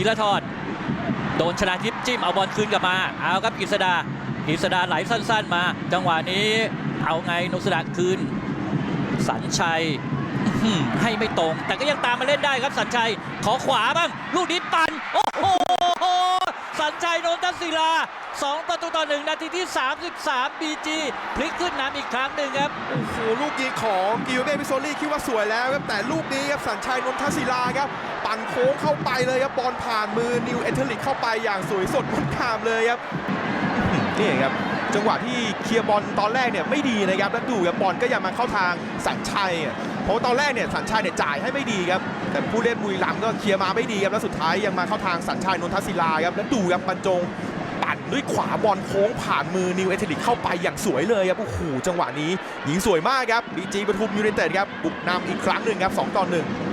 ธีรทรโดนชนะทิพย์จิ้มเอาบอลคืนกลับมา เอาครับกฤษดากฤษดาไหลสั้น ๆ มา จังหวะนี้เอาไงนกสดาคืน สัญชัยให้ไม่ตรง แต่ก็ยังตามมาเล่นได้ครับสัญชัยขอขวาบ้าง ลูกนี้ปันโอ้โหสัญชัยโนนทศิลา 2 ประตูต่อ 1 นาทีที่ 33บีจีพลิกขึ้นนำอีกครั้งหนึ่งครับ โอ้โหลูกยิงของกิลเบมิโซลี่คิดว่าสวยแล้วครับ แต่ลูกนี้ครับสัญชัยนนทศิลาครับ ปั่นโค้งเข้าไปเลยครับ บอลผ่านมือนิวเอเทลิกเข้าไปอย่างสวยสดงดงามเลยครับอื้อหือนี่ครับจังหวะที่เคลียร์บอลตอนแรกเนี่ยไม่ดีนะครับแล้วดูครับบอลก็ยังมาเข้าทางสัญชัยอะเพราะว่าตอนแรกเนี่ยสัญชัยเนี่ยจ่ายให้ไม่ดีครับแต่ผู้เล่นบุรีรัมย์ก็เคลียร์มาไม่ดีครับแล้วสุดท้ายยังมาเข้าทางสัญชัยนนทศิลาครับแล้วดูครับบรรจงปั่น ด้วยขวาบอลโค้งผ่านมือนิวเอเทลิกเข้าไปอย่างสวยเลยครับโอ้โหจังหวะนี้ยิงสวยมากครับบีจีปทุมยูเนเต็ดครับบุกนำอีกครั้งหนึ่งครับ2ต่อ1